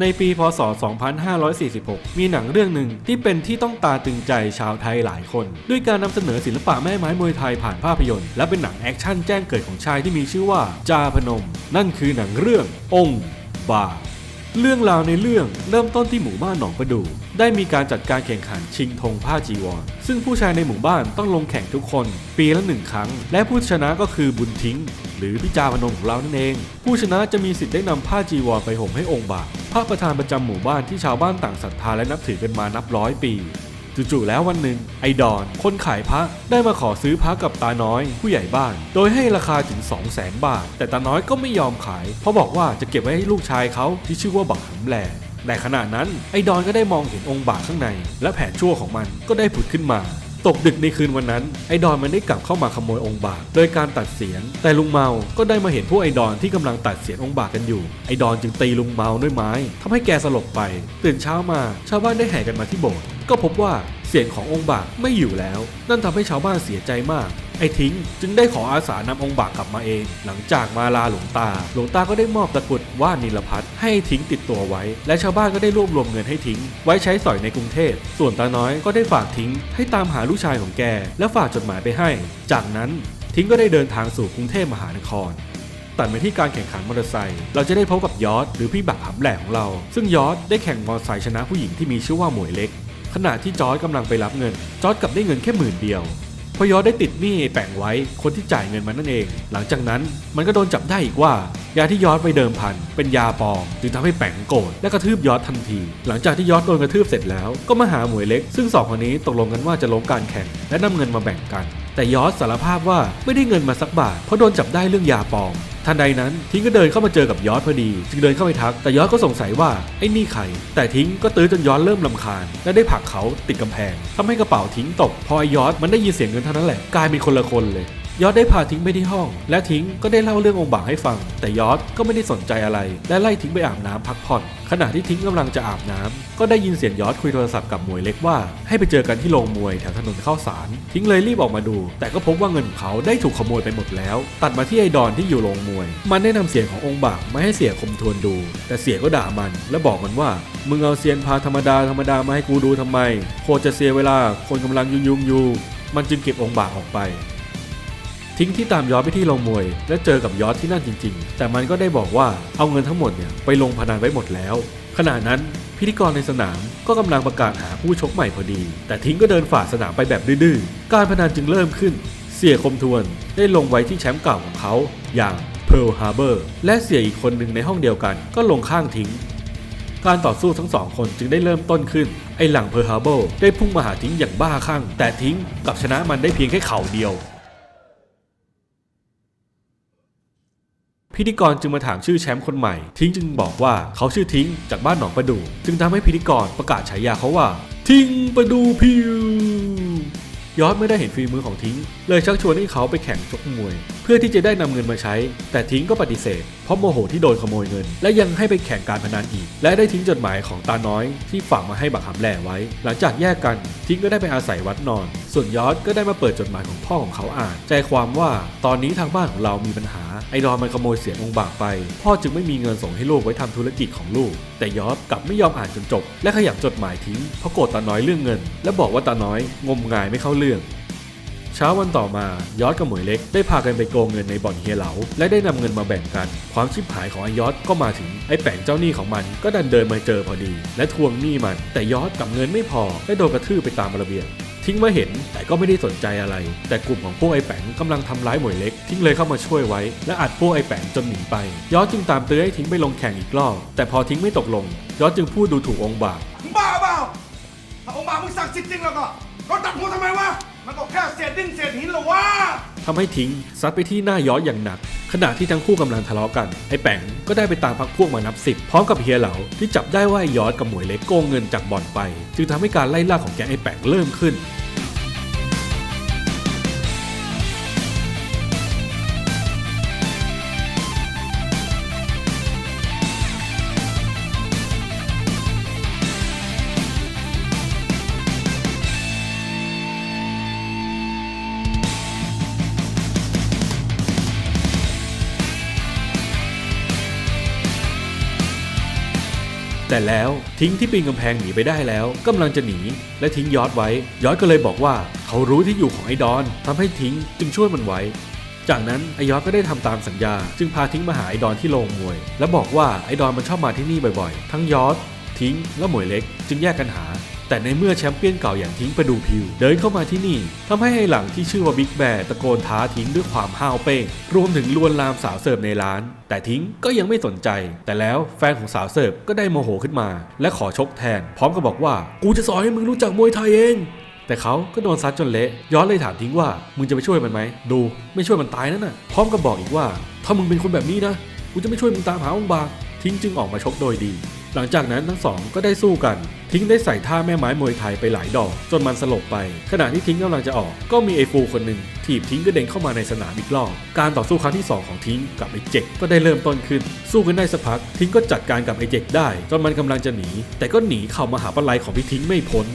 ในปีพศ 2546 มีหนังเรื่องหนึ่งที่เป็นที่ต้องตาตึงใจชาวไทยหลายคน ด้วยการนำเสนอศิลปะแม่ไม้มวยไทยผ่านภาพยนตร์และเป็นหนังแอคชั่นแจ้งเกิดของชายที่มีชื่อว่าจาพนม นั่นคือหนังเรื่ององค์บา เรื่องราวในเรื่องเริ่มต้นที่หมู่บ้านหนองประดู ได้มีการจัดการแข่งขันชิงธงผ้าจีวร ซึ่งผู้ชายในหมู่บ้านต้องลงแข่งทุกคน ปีละหนึ่งครั้ง และผู้ชนะก็คือบุญทิ้ง หรือพิจาพนมของเรานั่นเอง ผู้ชนะจะมีสิทธิ์ได้นำผ้าจีวรไปห่มให้องค์บากพระประธานประจำหมู่บ้านที่ชาวบ้านต่างศรัทธาและนับถือกันมานับร้อยปี จู่ๆแล้ววันหนึ่งไอดอน คนขายพระได้มาขอซื้อพระกับตาน้อย ผู้ใหญ่บ้าน โดยให้ราคาถึง 2 0 0แสนบาท แต่ตาน้อยก็ไม่ยอมขาย เพราะบอกว่าจะเก็บไว้ให้ลูกชายเขาที่ชื่อว่าบักหำแหลแต่ขณะนั้นไอดอนก็ได้มองเห็นองค์บากข้างใน และแผนชั่วของมันก็ได้ผุดขึ้นมาตกดึกในคืนวันนั้นไอดอนมันได้กลับเข้ามาขโมยองค์บากโดยการตัดเสียนแต่ลุงเมา ก็ได้มาเห็นพวกไอดอนที่กำลังตัดเสียนองค์บากกันอยู่ ไอดอนจึงตีลุงเมาด้วยไม้ทำให้แกสลบไป ตื่นเช้ามา ชาวบ้านได้แห่กันมาที่โบสถ์ ก็พบว่าเสียงขององค์บากไม่อยู่แล้ว นั่นทำให้ชาวบ้านเสียใจมาก ไอ้ทิ้งจึงได้ขออาสานำองค์บากกลับมาเอง หลังจากมาลาหลวงตา หลวงตาก็ได้มอบตะกรุดว่านิลพัทให้ทิ้งติดตัวไว้ และชาวบ้านก็ได้รวบรวมเงินให้ทิ้ง ไว้ใช้สอยในกรุงเทพ ส่วนตาน้อยก็ได้ฝากทิ้งให้ตามหาลูกชายของแก และฝากจดหมายไปให้ จากนั้นทิ้งก็ได้เดินทางสู่กรุงเทพมหานครตัดไปที่การแข่งขันมอเตอร์ไซค์ เราจะได้พบกับยอดหรือพี่บักหำแหลกของเรา ซึ่งยอดได้แข่งมอเตอร์ไซค์ชนะผู้หญิงที่มีชื่อว่าหมวยเล็ก ขณะที่จอร์ดกำลังไปรับเงิน จอร์ดกลับได้เงินแค่หมื่นเดียวพยอได้ติดหนี้แป่งไว้คนที่จ่ายเงินมันนั่นเอง หลังจากนั้นมันก็โดนจับได้อีกว่า ยาที่ยอดไปเดิมพัน เป็นยาปลอมจึงทำให้แป่งโกรธและกระทืบยอดทันที หลังจากที่ยอดโดนกระทืบเสร็จแล้วก็มาหาหมวยเล็ก ซึ่งสองคนนี้ตกลงกันว่าจะล้มการแข่งและนำเงินมาแบ่งกัน แต่ยอดสารภาพว่าไม่ได้เงินมาสักบาทเพราะโดนจับได้เรื่องยาปลอมทันใดนั้นทิ้งก็เดินเข้ามาเจอกับยอดพอดี จึงเดินเข้าไปทัก แต่ยอดก็สงสัยว่าไอ้นี่ใครแต่ทิ้งก็ตื้อจนยอดเริ่มลำคาญ และได้ผลักเขาติดกำแพงทำให้กระเป๋าทิ้งตก พอไอ้ยอดมันได้ยินเสียงเงินเท่านั้นแหละกลายเป็นคนละคนเลย ยอดได้พาทิ้งไปที่ห้อง และทิ้งก็ได้เล่าเรื่ององค์บากให้ฟัง แต่ยอดก็ไม่ได้สนใจอะไร และไล่ทิ้งไปอาบน้ำพักผ่อน ขณะที่ทิ้งกำลังจะอาบน้ำก็ได้ยินเสียงยอดคุยโทรศัพท์กับมวยเล็กว่า ให้ไปเจอกันที่โรงมวยแถวถนนข้าวสาร ทิ้งเลยรีบออกมาดู แต่ก็พบว่าเงินของเขาได้ถูกขโมยไปหมดแล้ว ตัดมาที่ไอดอนที่อยู่โรงมวย มันได้นำเสียงขององค์บากมาให้เสียคมทวนดู แต่เสียก็ด่ามัน และบอกมันว่ามึงเอาเซียนพาธรรมดาธรรมดามาให้กูดูทำไมโคตรจะเสียเวลาคนกำลังยุ่งยุ่งๆอยู่มันจึงเก็บองค์บากออกไป ทิ้งที่ตามยอดไปที่โรงมวย และเจอกับยอดที่นั่นจริง ๆ แต่มันก็ได้บอกว่าเอาเงินทั้งหมดเนี่ยไปลงพนันไว้หมดแล้ว ขณะนั้นพิธีกรในสนามก็กำลังประกาศหาผู้ชกใหม่พอดี แต่ทิ้งก็เดินฝ่าสนามไปแบบดื้อๆ การพนันจึงเริ่มขึ้น เสียคมทวนได้ลงไว้ที่แชมป์เก่าของเขา อย่าง Pearl Harbor และเสียอีกคนหนึ่งในห้องเดียวกันก็ลงข้างทิ้ง การต่อสู้ทั้งสองคนจึงได้เริ่มต้นขึ้น ไอหลังเพอร์ฮาร์โบได้พุ่งมาหาทิ้งอย่างบ้าคลั่ง แต่ทิ้งกับชนะมันได้เพียงแค่เข่าเดียว พิธีกรจึงมาถามชื่อแชมป์คนใหม่ ทิ้งจึงบอกว่าเขาชื่อทิ้งจากบ้านหนองประดู จึงทำให้พิธีกรประกาศฉายาเขาว่า ทิ้งประดูพิว ยอดไม่ได้เห็นฝีมือของทิ้ง เลยชักชวนให้เขาไปแข่งชกมวย เพื่อที่จะได้นำเงินมาใช้ แต่ทิ้งก็ปฏิเสธ เพราะโมโหที่โดนขโมยเงิน และยังให้ไปแข่งการพนันอีก และได้ทิ้งจดหมายของตาน้อยที่ฝากมาให้บักหำแหล่ไว้ หลังจากแยกกันทิ้งก็ได้ไปอาศัยวัดนอน ส่วนยอดก็ได้มาเปิดจดหมายของพ่อของเขาอ่าน ใจความว่าตอนนี้ทางบ้านของเรามีปัญหาไอดอนมันขโมยเสียงองค์บากไป พ่อจึงไม่มีเงินส่งให้ลูกไว้ทำธุรกิจของลูกแต่ยอดกลับไม่ยอมอ่านจนจบ และขยับจดหมายทิ้งเพราะโกรธตาน้อยเรื่องเงิน และบอกว่าตาน้อยงมงายไม่เข้าเรื่อง เช้าวันต่อมายอดกับหมวยเล็กได้พากันไปโกงเงินในบ่อนเฮียเหลาและได้นำเงินมาแบ่งกัน ความชิบหายของไอยอดก็มาถึงไอ้แป่งเจ้าหนี้ของมันก็ดันเดินมาเจอพอดี และทวงหนี้มัน แต่ยอดกับเงินไม่พอได้โดนกระทืบไปตามระเบียบ ทิ้งมาเห็นแต่ก็ไม่ได้สนใจอะไร แต่กลุ่มของพวกไอ้แปงกำลังทำร้ายหมวยเล็ก ทิ้งเลยเข้ามาช่วยไว้ และอัดพวกไอ้แปงจนหนีไปยอดจึงตามเตือให้ทิ้งไปลงแข่งอีกรอบแต่พอทิ้งไม่ตกลงยอดจึงพูดดูถูกองค์บากบ้าเปล่าถ้าองค์บากมึงศักดิ์สิทธิ์จริงแล้วก็ก็ตัดหัวทำไมวะมันก็แค่เศษดินเศษหินหรอวะ ทำให้ทิ้งซัดไปที่หน้าย้อยอย่างหนัก ขณะที่ทั้งคู่กำลังทะเลาะกัน ไอ้แป๋งก็ได้ไปตามพักพวกมานับสิบพร้อมกับเฮียเหลาที่จับได้ว่าไอ้ยอยกับหมวยเล็กโกงเงินจากบ่อนไป จึงทำให้การไล่ล่าของแก๊งไอ้แป๋งเริ่มขึ้น แต่แล้วทิ้งที่ปีนกำแพงหนีไปได้แล้วกำลังจะหนี และทิ้งยอดไว้ ยอดก็เลยบอกว่า เขารู้ที่อยู่ของไอ้ดอนทำให้ทิ้งจึงช่วยมันไว้ จากนั้นไอยอดก็ได้ทำตามสัญญา จึงพาทิ้งมาหาไอดอนที่โรงมวย และบอกว่าไอดอนมันชอบมาที่นี่บ่อยๆ ทั้งยอดทิ้งและหมวยเล็ก จึงแยกกันหา แต่ในเมื่อแชมเปี้ยนเก่าอย่างทิ้งประดูพิว เดินเข้ามาที่นี่ทำให้ไอหลังที่ชื่อว่าบิ๊กแบร์ตะโกนท้าทิ้งด้วยความห้าวเป้งรวมถึงลวนลามสาวเสิร์ฟในร้าน แต่ทิ้งก็ยังไม่สนใจ แต่แล้วแฟนของสาวเสิร์ฟก็ได้โมโหขึ้นมา และขอชกแทน พร้อมกับบอกว่ากูจะสอนให้มึงรู้จักมวยไทยเองแต่เขาก็โดนซัดจนเละ ย้อนเลยถามทิ้งว่า มึงจะไปช่วยมันไหม ดูไม่ช่วยมันตายนั่นน่ะ พร้อมกับบอกอีกว่า ถ้ามึงเป็นคนแบบนี้นะ กูจะไม่ช่วยมึงตามหาองค์บากทิ้งจึงออกมาชกโดยดี หลังจากนั้นทั้งสองก็ได้สู้กัน ทิ้งได้ใส่ท่าแม่ไม้มวยไทยไปหลายดอก จนมันสลบไป ขณะที่ทิ้งกำลังจะออก ก็มีไอฟูคนหนึ่งถีบทิ้งกระเด็นเข้ามาในสนามอีกรอบ การต่อสู้ครั้งที่สองของทิ้งกับไอ้เจ็กก็ได้เริ่มต้นขึ้น สู้กันได้สักพัก ทิ้งก็จัดการกับไอ้เจ็กได้ จนมันกำลังจะหนี แต่ก็หนีเข้ามาหาปลายของพี่ทิ้งไม่พ้น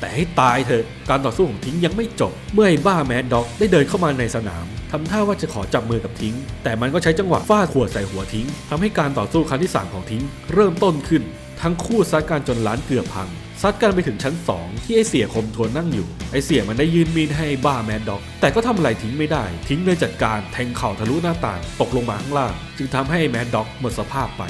แต่ให้ตายเถอะ การต่อสู้ของทิ้งยังไม่จบ เมื่อไอ้บ้าแมดด็อกได้เดินเข้ามาในสนาม ทำท่าว่าจะขอจับมือกับทิ้ง แต่มันก็ใช้จังหวะฟาดขวดใส่หัวทิ้งทำให้การต่อสู้ครั้งที่ 3 ของทิ้ง เริ่มต้นขึ้น ทั้งคู่ซัดกันจนร้านเกือบพัง ซัดกันไปถึงชั้น 2 ที่ไอเสียคมทวนนั่งอยู่ ไอเสียมันได้ยืนมีดให้ไอบ้าแมดด็อก แต่ก็ทำอะไรทิ้งไม่ได้ ทิ้งเลยจัดการแทงเข่าทะลุหน้าต่าง ตกลงมาข้างล่าง จึงทำให้ไอแมดด็อกหมดสภาพไป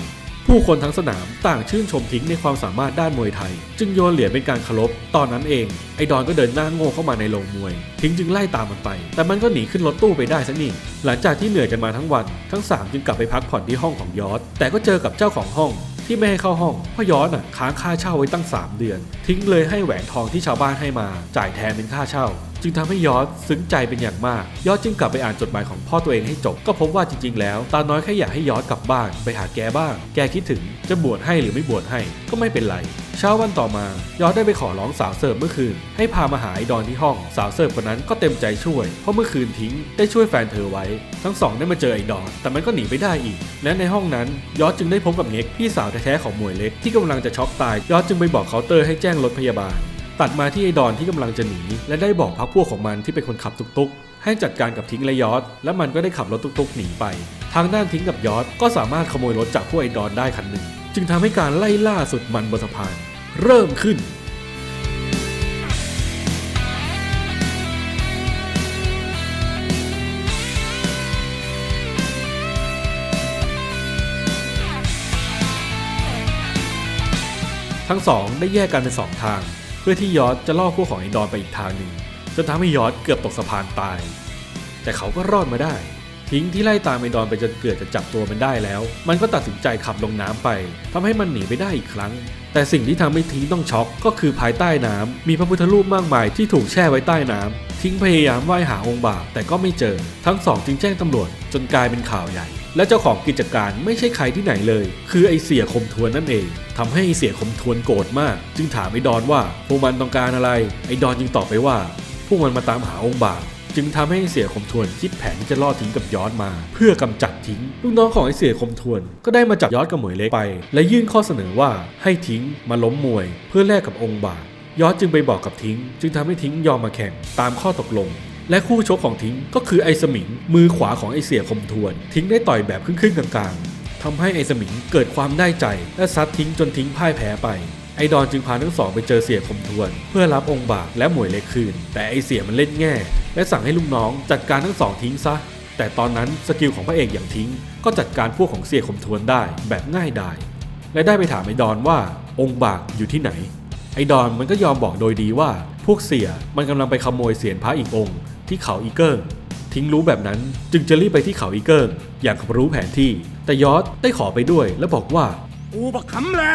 ผู้คนทั้งสนามต่างชื่นชมทิ้งในความสามารถด้านมวยไทย จึงโยนเหรียญเป็นการเคารพตอนนั้นเอง ไอ้ดอนก็เดินหน้าโง่เข้ามาในโรงมวย ทิ้งจึงไล่ตามมันไป แต่มันก็หนีขึ้นรถตู้ไปได้สักนี่หลังจากที่เหนื่อยกันมาทั้งวัน ทั้งสามจึงกลับไปพักผ่อนที่ห้องของยอดแต่ก็เจอกับเจ้าของห้องที่ไม่ให้เข้าห้องเพราะยอดอะค้างค่าเช่าไว้ตั้ง 3 เดือน ทิ้งเลยให้แหวนทองที่ชาวบ้านให้มา จ่ายแทนเป็นค่าเช่า จึงทำให้ยอดซึ้งใจเป็นอย่างมาก ยอดจึงกลับไปอ่านจดหมายของพ่อตัวเองให้จบ ก็พบว่าจริงๆ แล้ว ตาน้อยแค่อยากให้ยอดกลับบ้านไปหาแกบ้าง แกคิดถึงจะบวชให้หรือไม่บวชให้ก็ไม่เป็นไร เช้าวันต่อมา ยอดได้ไปขอร้องสาวเสิร์ฟเมื่อคืน ให้พามาหาไอ้ดอนที่ห้อง สาวเสิร์ฟคนนั้นก็เต็มใจช่วย เพราะเมื่อคืนทิ้งได้ช่วยแฟนเธอไว้ ทั้งสองได้มาเจอไอ้ดอน แต่มันก็หนีไปได้อีก และในห้องนั้น ยอดจึงได้พบกับเง็กพี่สาวแท้ๆของหมวยเล็กที่กำลังจะช็อกตาย ยอดจึงไปบอกเคาน์เตอร์ให้แจ้งรถพยาบาล ตัดมาที่ไอ้ดอนที่กำลังจะหนี และได้บอกพักพวกของมันที่เป็นคนขับตุกๆ ให้จัดการกับทิ้งและยอดและมันก็ได้ขับรถตุกๆหนีไป ทางด้านทิ้งกับยอดก็สามารถขโมยรถจากพวกไอ้ดอนได้คันหนึ่ง จึงทำให้การไล่ล่าสุดมันบนสะพาน เริ่มขึ้นทั้งสองได้แยกกันเป็นสองทาง พื่อที่ยอดจะล่อพวกของไอ้ดอนไปอีกทางหนึ่งจนทำให้ยอดเกือบตกสะพานตาย แต่เขาก็รอดมาได้ ทิ้งที่ไล่ตามไอ้ดอนไปจนเกือบจะจับตัวมันได้แล้ว มันก็ตัดสินใจขับลงน้ำไปทำให้มันหนีไปได้อีกครั้ง แต่สิ่งที่ทำให้ทิ้งต้องช็อกก็คือภายใต้น้ำมีพระพุทธรูปมากมายที่ถูกแช่ไว้ใต้น้ำทิ้งพยายามว่ายหาองค์บากแต่ก็ไม่เจอ ทั้งสองจึงแจ้งตำรวจจนกลายเป็นข่าวใหญ่ และเจ้าของกิจการไม่ใช่ใครที่ไหนเลย คือไอเสียคมทวนนั่นเองทำให้ไอเสียคมทวนโกรธมาก จึงถามไอดอนว่าพวกมันต้องการอะไร ไอดอนจึงตอบไปว่า พวกมันมาตามหาองค์บากจึงทำให้ไอเสียคมทวนคิดแผนที่จะล่อทิ้งกับยอดมา เพื่อกำจัดทิ้งลูกน้องของไอเสียคมทวน ก็ได้มาจับยอดกับหมวยเล็กไป และยื่นข้อเสนอว่าให้ทิ้งมาล้มมวย เพื่อแลกกับองค์บากยอดจึงไปบอกกับทิ้ง จึงทำให้ทิ้งยอมมาแข่งตามข้อตกลง และคู่ชกของทิ้งก็คือไอ้สมิง มือขวาของไอ้เสียคมทวน ทิ้งได้ต่อยแบบครึ่งๆกลางๆทำให้ไอ้สมิงเกิดความได้ใจ และซัดทิ้งจนทิ้งพ่ายแพ้ไปไอดอนจึงพาทั้งสองไปเจอเสียคมทวน เพื่อรับองค์บากและหมวยเล็กคืน แต่ไอเสียมันเล่นแง่ และสั่งให้ลูกน้องจัดการทั้งสองทิ้งซะ แต่ตอนนั้นสกิลของพระเอกอย่างทิ้ง ก็จัดการพวกของเสียคมทวนได้แบบง่ายดายและได้ไปถามไอดอนว่าองค์บากอยู่ที่ไหน ไอดอนมันก็ยอมบอกโดยดีว่า พวกเสียมันกำลังไปขโมยเสียนพระอีกองค์ ที่เขาอีเกิลทิ้งรู้แบบนั้นจึงจะรีบไปที่เขาอีเกิลอย่างกับรู้แผนที่ แต่ยอดได้ขอไปด้วยและบอกว่าอูบักขำแหละ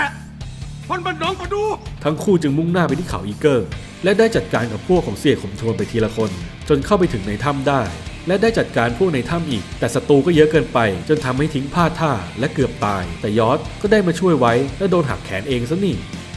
คนบันน้องก็ดู ทั้งคู่จึงมุ่งหน้าไปที่เขาอีเกิลและได้จัดการกับพวกของเสี่ยขมทวนไปทีละคน จนเข้าไปถึงในถ้ำได้ และได้จัดการพวกในถ้ำอีก แต่ศัตรูก็เยอะเกินไป จนทำให้ทิ้งพลาดท่าและเกือบตาย แต่ยอดก็ได้มาช่วยไว้และโดนหักแขนเองซะนี่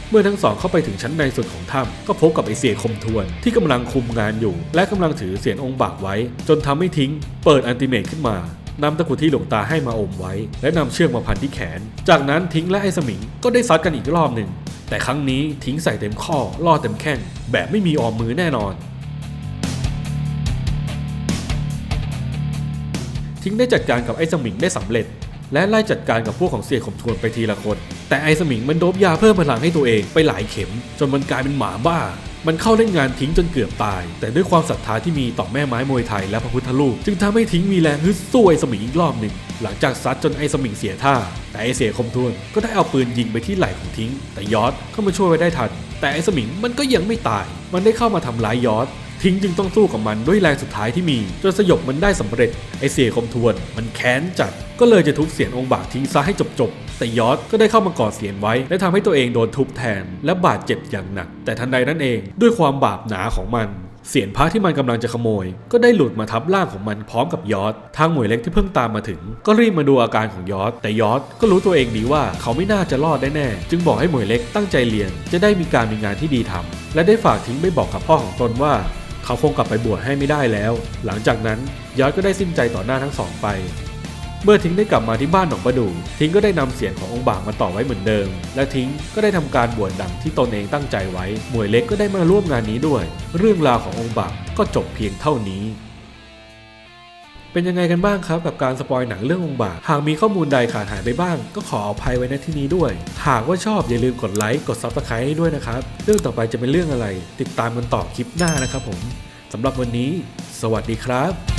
เมื่อทั้งสองเข้าไปถึงชั้นในสุดของถ้ำก็พบกับไอเสียคมทวน ที่กำลังคุมงานอยู่ และกำลังถือเสียนองค์บากไว้ จนทำให้ทิ้ง เปิดอันติเมทขึ้นมานำตะกุดที่หลวงตาให้มาอมไว้ และนำเชือกมาพันที่แขน จากนั้นทิ้งและไอ้สมิงก็ได้ซัดกันอีกรอบหนึ่ง แต่ครั้งนี้ทิ้งใส่เต็มข้อล่อเต็มแข้งแบบไม่มีออมมือแน่นอน ทิ้งได้จัดการกับไอ้สมิงได้สำเร็จ และไล่จัดการกับพวกของเสียขมทวนไปทีละคน แต่ไอสมิงมันโดบยาเพิ่มพลังให้ตัวเองไปหลายเข็ม จนมันกลายเป็นหมาบ้า มันเข้าเล่นงานทิ้งจนเกือบตาย แต่ด้วยความศรัทธาที่มีต่อแม่ไม้มวยไทยและพระพุทธรูปจึงทำให้ทิ้งมีแรงฮึดสู้ไอสมิงอีกรอบหนึ่งหลังจากซัดจนไอสมิงเสียท่า แต่ไอเสียคมทวนก็ได้เอาปืนยิงไปที่ไหล่ของทิ้ง แต่ยอดก็มาช่วยไว้ได้ทัน แต่ไอสมิงมันก็ยังไม่ตาย มันได้เข้ามาทำร้ายยอด ทิ้งจึงต้องสู้กับมันด้วยแรงสุดท้ายที่มีจนสยบมันได้สำเร็จไอเสียคมทวน มันแค้นจัด ก็เลยจะทุบเสียนองค์บากทิ้งซะให้จบๆแต่ยอดก็ได้เข้ามากอดเสียนไว้ และทำให้ตัวเองโดนทุบแทน และบาดเจ็บอย่างหนัก แต่ทันใดนั้นเองด้วยความบาปหนาของมันเสียนพระที่มันกำลังจะขโมย ก็ได้หลุดมาทับร่างของมันพร้อมกับยอดทางหมวยเล็กที่เพิ่งตามมาถึง ก็รีบมาดูอาการของยอดแต่ยอดก็รู้ตัวเองดีว่าเขาไม่น่าจะรอดแน่ๆจึงบอกให้หมวยเล็กตั้งใจเรียน จะได้มีการมีงานที่ดีทำและได้ฝากทิ้งไปบอกกับพ่อของตนว่า เขาคงกลับไปบวชให้ไม่ได้แล้ว หลังจากนั้นยอดก็ได้สิ้นใจต่อหน้าทั้งสองไป เมื่อทิ้งได้กลับมาที่บ้านหนองประดูทิ้งก็ได้นำเสียงขององค์บากมาต่อไว้เหมือนเดิม และทิ้งก็ได้ทำการบวชดังที่ตนเองตั้งใจไว้ หมวยเล็กก็ได้มาร่วมงานนี้ด้วย เรื่องราวขององค์บากก็จบเพียงเท่านี้ เป็นยังไงกันบ้างครับกับการสปอยหนังเรื่ององค์บากหากมีข้อมูลใดขาดหายไปบ้าง ก็ขออภัยไว้ในที่นี้ด้วย หากว่าชอบอย่าลืมกดไลค์กดซับสไครต์ให้ด้วยนะครับ เรื่องต่อไปจะเป็นเรื่องอะไร ติดตามกันต่อคลิปหน้านะครับผมสำหรับวันนี้ สวัสดีครับ